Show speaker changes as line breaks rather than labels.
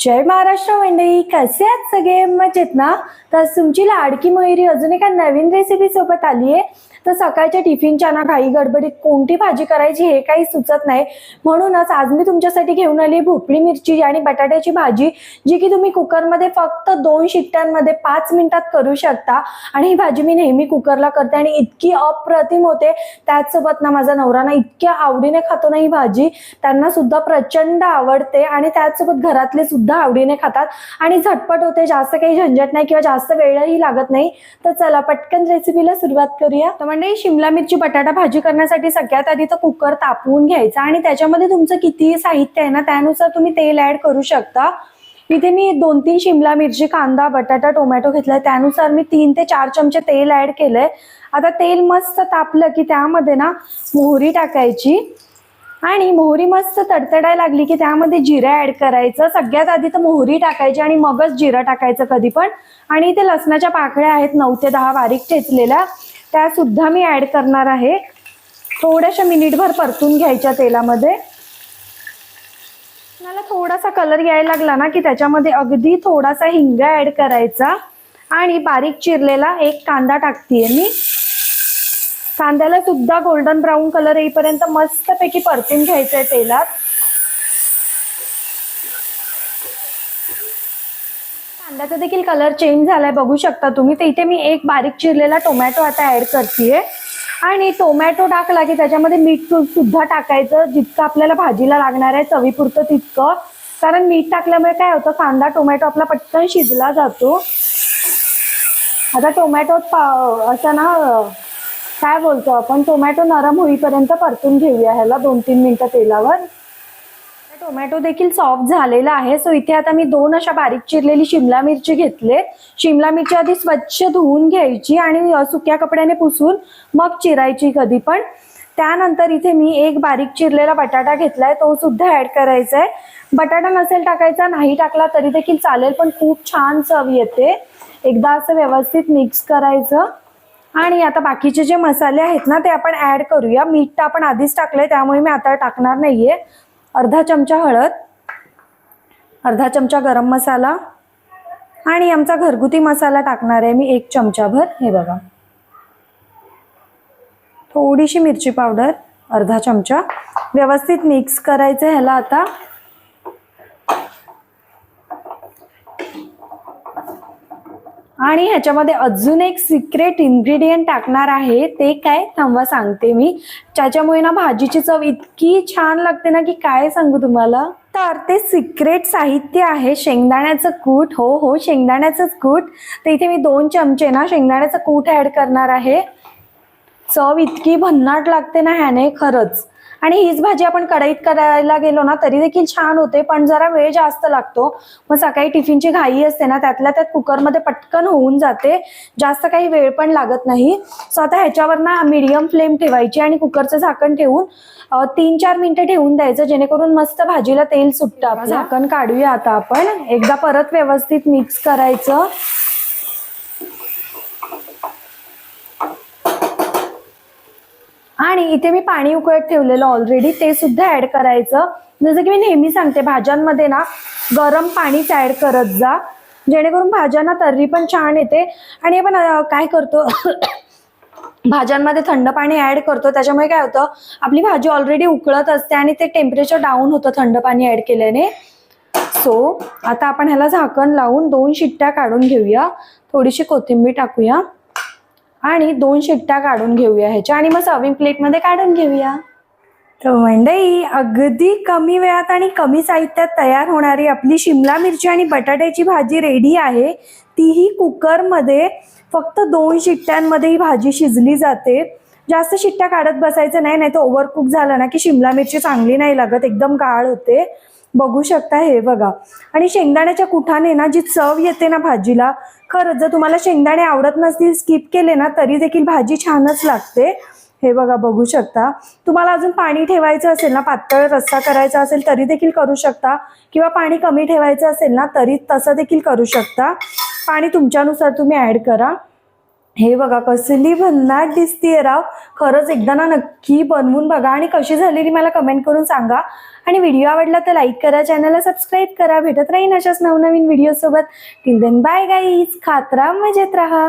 जय महाराष्ट्र मंडळी कसे आहात सगळे? मजेत ना? तर तुमची लाडकी मयुरी अजून एका नवीन रेसिपी सोबत आली आहे तर सकाळच्या टिफिनच्या ना घाई गडबडीत कोणती भाजी करायची हे काही सुचत नाही. म्हणूनच आज मी तुमच्यासाठी घेऊन आली भोपळी मिरची आणि बटाट्याची भाजी जी की तुम्ही कुकरमध्ये फक्त दोन शिट्ट्यांमध्ये पाच मिनिटात करू शकता. आणि ही भाजी मी नेहमी कुकरला करते आणि इतकी अप्रतिम होते. त्याचसोबत ना माझा नवरा ना इतक्या आवडीने खातो ना ही भाजी त्यांना सुद्धा प्रचंड आवडते आणि त्याचसोबत घरातले सुद्धा आवडीने खातात. आणि झटपट होते जास्त काही झंझट नाही किंवा जास्त वेळही लागत नाही. तर चला पटकन रेसिपीला सुरुवात करूया. तर म्हणजे शिमला मिरची बटाटा भाजी करण्यासाठी सगळ्यात आधी तर कुकर तापवून घ्यायचा आणि त्याच्यामध्ये तुमचं किती साहित्य आहे ना त्यानुसार तुम्ही तेल ऍड करू शकता. इथे मी दोन तीन शिमला मिरची कांदा बटाटा टोमॅटो घेतलाय. त्यानुसार मी तीन ते चार चमचे तेल ऍड केलंय. आता तेल मस्त तापलं की त्यामध्ये ना मोहरी टाकायची आणि मोहरी मस्त तडतडायला लागली की त्यामध्ये जिरं ऍड करायचं. सगळ्यात आधी तर मोहरी टाकायची आणि मगच जिरं टाकायचं कधी पण आणि इथे लसणाच्या पाकळ्या आहेत नऊ ते दहा बारीक ठेचलेल्या. त्या सुद्धा मी ऍड करणार आहे. थोड्याशा मिनिटभर परतून घ्यायच्या तेलामध्ये. मला थोडासा कलर यायला लागला ना की त्याच्यामध्ये अगदी थोडासा हिंगा ऍड करायचा. आणि बारीक चिरलेला एक कांदा टाकतीये मी. कांद्याला सुद्धा गोल्डन ब्राऊन कलर येईपर्यंत मस्तपैकी परतून घ्यायचंय तेलात. कांद्याचा देखील कलर चेंज झालाय बघू शकता तुम्ही. तर इथे मी एक बारीक चिरलेला टोमॅटो आता ऍड करते आणि टोमॅटो टाकला की त्याच्यामध्ये मीठ सुद्धा टाकायचं जितकं आपल्याला भाजीला लागणार आहे चवीपुरतं तितकं. कारण मीठ टाकल्यामुळे काय होतं कांदा टोमॅटो आपला पटकन शिजला जातो. आता टोमॅटो पा- असं ना काय बोलतो आपण टोमॅटो नरम होईपर्यंत परतून घेऊया ह्याला दोन तीन मिनटं तेलावर. टोमॅटो देखील सॉफ्ट झालेला आहे. सो इथे आता मी दोन अशा बारीक चिरलेली शिमला मिरची घेतले. शिमला मिरची आधी स्वच्छ धुवून घ्यायची आणि सुक्या कपड्याने पुसून मग चिरायची कधी पण. त्यानंतर इथे मी एक बारीक चिरलेला बटाटा घेतलाय. तो सुद्धा ऍड करायचा आहे बटाटा नसेल टाकायचा नाही टाकला तरी देखील चालेल पण खूप छान चव येते. एकदा असं व्यवस्थित मिक्स करायचं. आणि आता बाकीचे जे मसाले आहेत ना ते आपण ऍड करूया. मीठ तर आपण आधीच टाकलंय त्यामुळे मी आता टाकणार नाहीये. अर्धा चमचा हळद अर्धा चमचा गरम मसाला आणि आमचा घरगुती मसाला टाकणार आहे मी एक चमचाभर. हे बघा. थोडीशी मिरची पावडर अर्धा चमचा. व्यवस्थित मिक्स करायचं ह्याला आता. आणि ह्याच्यामध्ये अजून एक सिक्रेट इन्ग्रेडियंट टाकणार आहे. ते काय? थांबा सांगते मी. त्याच्यामुळे ना भाजीची चव इतकी छान लागते ना की काय सांगू तुम्हाला? तर ते सिक्रेट साहित्य आहे. शेंगदाण्याचं कूट. हो हो शेंगदाण्याचंच कूट. तर इथे मी दोन चमचे ना शेंगदाण्याचं कूट ऍड करणार आहे. चव इतकी भन्नाट लागते ना ह्याने खरंच. आणि हीच भाजी आपण कढईत करायला गेलो ना तरी देखील छान होते पण जरा वेळ जास्त लागतो. मग सकाळी टिफिनची घाई असते ना त्यातल्या त्यात कुकरमध्ये पटकन होऊन जाते. जास्त काही वेळ पण लागत नाही. सो आता ह्याच्यावर ना मिडियम फ्लेम ठेवायची आणि कुकरचं झाकण ठेवून तीन चार मिनिटं ठेवून द्यायचं जेणेकरून मस्त भाजीला तेल सुटतं झाकण काढूया आता आपण. एकदा परत व्यवस्थित मिक्स करायचं. आणि इथे मी पाणी उकळत ठेवलेलं ऑलरेडी ते सुद्धा ऍड करायचं. जसं की मी नेहमी सांगते भाज्यांमध्ये ना गरम पाणीच ऍड करत जा. जेणेकरून भाज्यांना तर्री पण छान येते. आणि आपण काय करतो भाज्यांमध्ये थंड पाणी ऍड करतो. त्याच्यामुळे काय होतं आपली भाजी ऑलरेडी उकळत असते आणि ते टेम्परेचर डाऊन होतं थंड पाणी ऍड केल्याने. सो आता आपण ह्याला झाकण लावून दोन शिट्ट्या काढून घेऊया. थोडीशी कोथिंबीर टाकूया. आणि दोन शिट्ट्या काढून घेऊया ह्याच्या. आणि मग सर्विंग प्लेटमध्ये काढून घेऊया. तर मंडई अगदी कमी वेळात आणि कमी साहित्यात तयार होणारी आपली शिमला मिरची आणि बटाट्याची भाजी रेडी आहे. तीही कुकरमध्ये फक्त दोन शिट्ट्यांमध्ये ही भाजी शिजली जाते. जास्त शिट्ट्या काढत बसायचं नाही नाही तर ओव्हरकुक झालं ना की शिमला मिरची चांगली नाही लागत एकदम गाळ होते. बघू शकता हे बघा. आणि शेंगदाण्याच्या कुठाने ना जी चव येते ना भाजीला खरंच जर तुम्हाला शेंगदाणे आवडत नसतील स्किप केले ना तरी देखील भाजी छानच लागते. हे बघा बघू शकता. तुम्हाला अजून पाणी ठेवायचं असेल ना पातळ रस्सा करायचा असेल तरी देखील करू शकता. किंवा पाणी कमी ठेवायचं असेल ना तरी तसं देखील करू शकता. पाणी तुमच्यानुसार तुम्ही ॲड करा. हे बघा कसली भन्नाट दिसतीये राव. खरंच एकदा ना नक्की बनवून बघा आणि कशी झालेली मला कमेंट करून सांगा. आणि व्हिडिओ आवडला तर लाईक करा चॅनलला सबस्क्राईब करा. भेटत राहीन अशाच नवनवीन व्हिडिओ सोबत. टिल देन बाय गाईज खात्रा मजेत राहा.